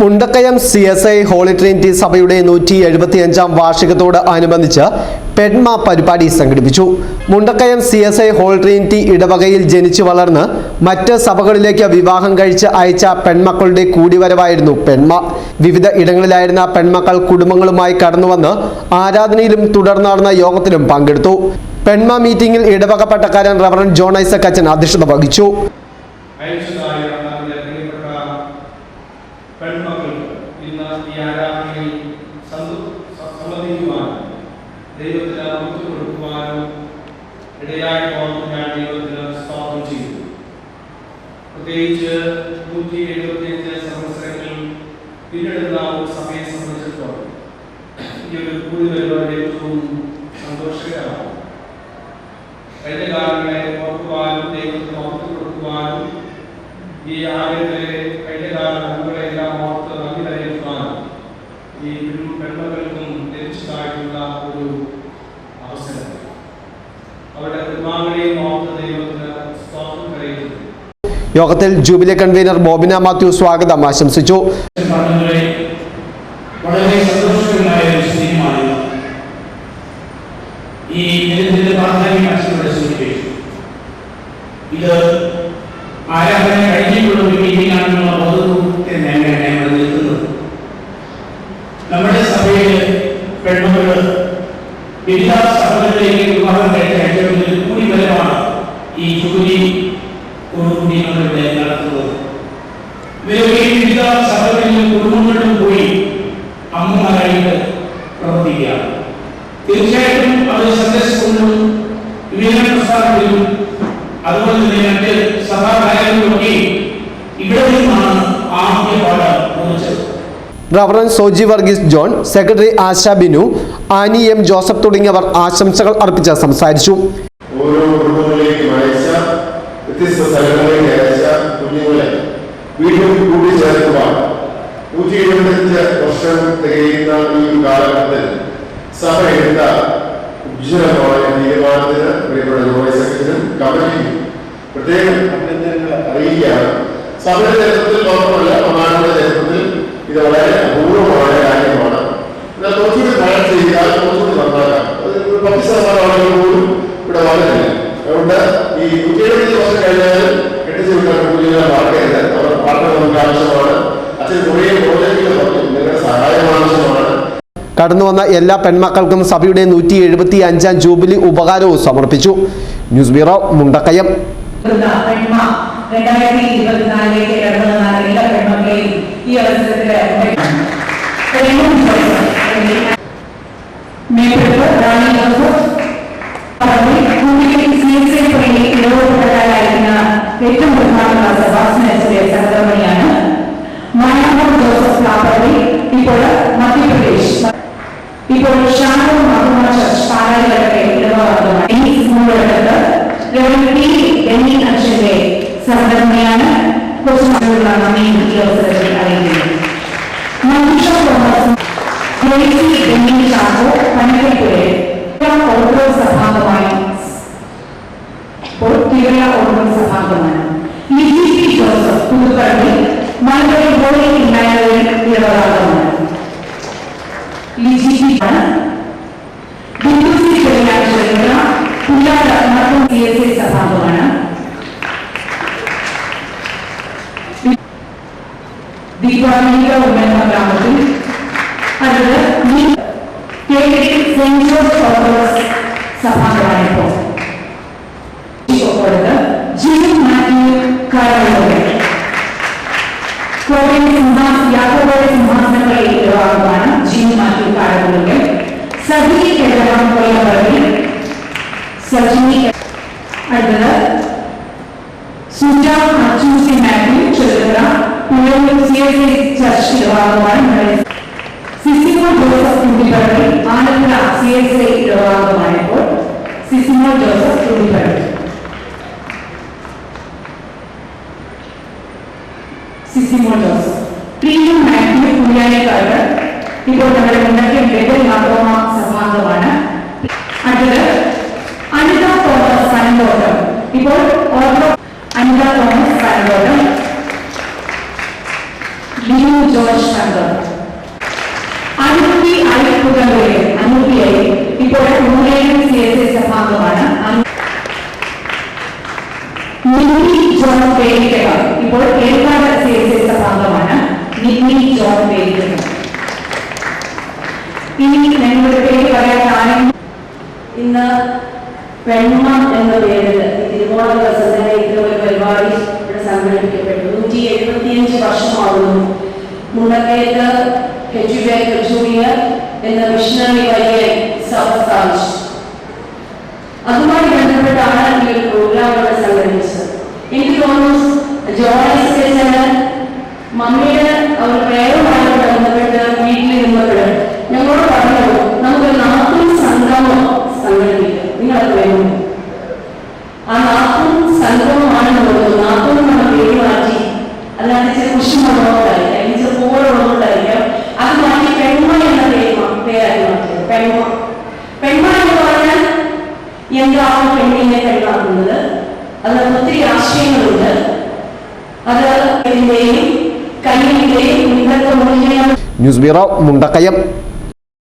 Mundakayam C S I holy trinity സഭയുടെ നൂറ്റി എഴുപത്തിയഞ്ചാം വാർഷികത്തോട് അനുബന്ധിച്ച് പെഡ്മ പരിപാടി സംഘടിപ്പിച്ചു. Mundakayam C S I holy trinity ഇടവകയിൽ ജനിച്ചു വളർന്ന് മറ്റ് സഭകളിലേക്ക് വിവാഹം കഴിച്ച് അയച്ച പെൺമക്കളുടെ കൂടിവരവായിരുന്നു പെൺമ. വിവിധ ഇടങ്ങളിലായിരുന്ന പെൺമക്കൾ കുടുംബങ്ങളുമായി കടന്നുവന്ന് ആരാധനയിലും തുടർന്ന് നടന്ന യോഗത്തിലും പങ്കെടുത്തു. പെൺമ മീറ്റിംഗിൽ ഇടവക പട്ടക്കാരൻ റവറൻ ജോൺ ഐസക് അധ്യക്ഷത വഹിച്ചു അയച്ചതായ നമ്മുടെ പ്രിയപ്പെട്ട പെൺമക്കൾക്ക് ഇന്ന് ഈ ആരാധനയിൽ സന്തു- സ- സംബന്ധിക്കുവാനും ദൈവത്തിന് നമുക്ക് കൊടുക്കുവാനും ഇടയായി പോകുന്ന ഞാൻ ദൈവത്തിന് സ്തോത്രം ചെയ്തു പ്രത്യേകിച്ച് നൂറ്റി എഴുപത്തിയഞ്ച് സംവത്സരങ്ങൾ പിന്നിടുന്ന ഒരു സഭയെ സംബന്ധിച്ചിടത്തോളം ഈ ഒരു കൂടി യോഗത്തിൽ ജൂബിലി കൺവീനർ ബോബിന മാത്യു സ്വാഗതം ആശംസിച്ചു. നമ്മുടെ സഭയിൽ പെൺമക്കൾ വിവിധ സഭകളിലേക്ക് വിവാഹം കഴിച്ച കൂടി വരവാണ് ഈ ജൂലി കൂടി നടത്തുന്നത് വിവിധ സഭകളിലും കുടുംബങ്ങളിലും പോയി അമ്മമാരായിട്ട് പ്രവർത്തിക്കുക തീർച്ചയായിട്ടും അത് സന്ദേശങ്ങളിലും വിവേചന പ്രസ്ഥാനത്തിലും അതുപോലെ തന്നെ മറ്റ് സഭാകാര്യങ്ങളിലൊക്കെ ഇവിടെ നിന്നാണ് ആദ്യ പാഠം കുറിച്ചത് reverend Soji Varghese John secretary Asha Binu Annie M Joseph തുടങ്ങിയവർ ആശംസകൾ അർപ്പിച്ച് സംസാരിച്ചു. ഓരോ വ്യത്യസ്ത സ്ഥലങ്ങളിലേക്ക് അയച്ച കുഞ്ഞുങ്ങളെ വീണ്ടും കൂട്ടിച്ചേർക്കുവാൻ നൂറ്റി എഴുപത്തഞ്ച് വർഷം തികയുന്ന ഈ കാലഘട്ടത്തിൽ സഭ എടുത്ത ഉജ്ജ്വലമായ തീരുമാനത്തിന് പ്രിയപ്പെട്ട ജോയ് സെക്രട്ടറിയും കമ്മിറ്റിയും പ്രത്യേകം അഭിനന്ദനങ്ങൾ അറിയിക്കുകയാണ്. സഭയുടെ ചരിത്രത്തിൽ മാത്രമല്ല പ്രധാനമായ ചരിത്രത്തിൽ ഇത് വളരെ അപൂർവമായ കാര്യമാണ്. എന്നാൽ കുറച്ചുകൂടി പ്ലാൻ ചെയ്താൽ കുറച്ചുകൂടി നന്നാക്കാം. അത് പത്ത് ശതമാനം ആളുകൾ പോലും ഇവിടെ വന്നിട്ടില്ല. അതുകൊണ്ട് ഈ നൂറ്റി എഴുപത്തി വർഷം കഴിഞ്ഞാൽ കെട്ടിച്ചു വിട്ടാൽ കുഞ്ഞുങ്ങളെ പാർക്കരുത് അവർ പാട്ട് നമുക്ക് ആവശ്യമാണ്. അച്ഛൻ കുറേ പ്രോജക്റ്റുകൾ പറഞ്ഞു നിങ്ങളുടെ സഹായം ആവശ്യമാണ്. കടന്നുവന്ന എല്ലാ പെൺമക്കൾക്കും സഭയുടെ നൂറ്റി എഴുപത്തി അഞ്ചാം ജൂബിലി ഉപകാരവും സമർപ്പിച്ചു. News bureau Mundakayam. രണ്ടായിരത്തി na miejscu OSCID. Najbliższą pomoc Miejscu Gminniczanku Paniekuje Pora Odgrywa Zapadowań Pora Odgrywa Zapadowań Nijiski Joseph Kulkarni Mandari Boy America Women Abramowitz and the rest take it sensuous purpose Sapadraipo. Jimmy Matthew Karayore. ಕೋಟೆಯ ಸಿಂಹಾಸನ ಯಾಕೋಬರ ಸಿಂಹಾಸನಗಳ ಇರವಾಗುವಾನ ಜೀವಮಾತು ಕಾಡಗಳಿಗೆ ಸಹಿ ಕೆಲವೊಳಗೆ ಸಚಿನಿ ಅದರ ಸುಜಾ ಅಚ್ಚೂಸಿ ಮ್ಯಾಗ್ಯೂ ಚಂದ್ರ Cheruthala പുഴയൂർ C S I church ഇടവാകുവാണ് Sisimol Joseph Thundiparambil Alappuzha C S I ഇടവാകുവാണിപ്പോൾ Sisimol Joseph Thundiparambil Sisimol Joseph premium Mathew Kuryanikkad ഇപ്പോൾ നമ്മുടെ മുന്നത്തെ ബെബൽ മാതോമ സഭാംഗമാണ് അടുത്തത് Anitha Thomas Panamthottam ഇപ്പോൾ ഓർത്തോ അനിത തോമസ് പനന്തോട്ടം ലിനു ജോർജ് ശങ്കർ അനുപി അയ്യപ്പുകളുടെ അനുപിയായി ഇപ്പോൾ മുരളീധരൻ സി എസ് ഐ സഭാംഗമാണ് നിമ്മി ജോൺ പേരിക്കക. ഇപ്പോൾ ഏർക്കാട് സി എസ് ഐ സഭാംഗമാണ് നിമ്മി ജോൺ പേരിക്കക. ഇനി ഞങ്ങളുടെ പേര് പറയാൻ ആരും ഇന്ന് പെൺമ എന്ന പേരിൽ തിരുവോണ ദിവസത്തിന്റെ ഇത്തരമൊരു പരിപാടി ഇവിടെ സംഘടിപ്പിക്കപ്പെട്ടു. നൂറ്റി എഴുപത്തിയഞ്ച് വർഷമാകുന്നു. മുണ്ടക്കയത്ത് ഹെച്ചുബേക്ക് ജൂനിയർ എന്ന മിഷണറി വഴിയെ അതുമായി ബന്ധപ്പെട്ടാണ് ഈ ഒരു പ്രോഗ്രാം സംഘടിപ്പിച്ചത്. എനിക്ക് തോന്നുന്നു ജോയിസ് മമ്മിയുടെ ഒരു എന്താണ് പെണ്ണിനെ കൈമാറുന്നത്. അതിന് ഒത്തിരി ആശയങ്ങളുണ്ട്. അത് ഇതിന്റെയും കയ്യിന്റെയും ന്യൂസ് ബ്യൂറോ മുണ്ടക്കയം.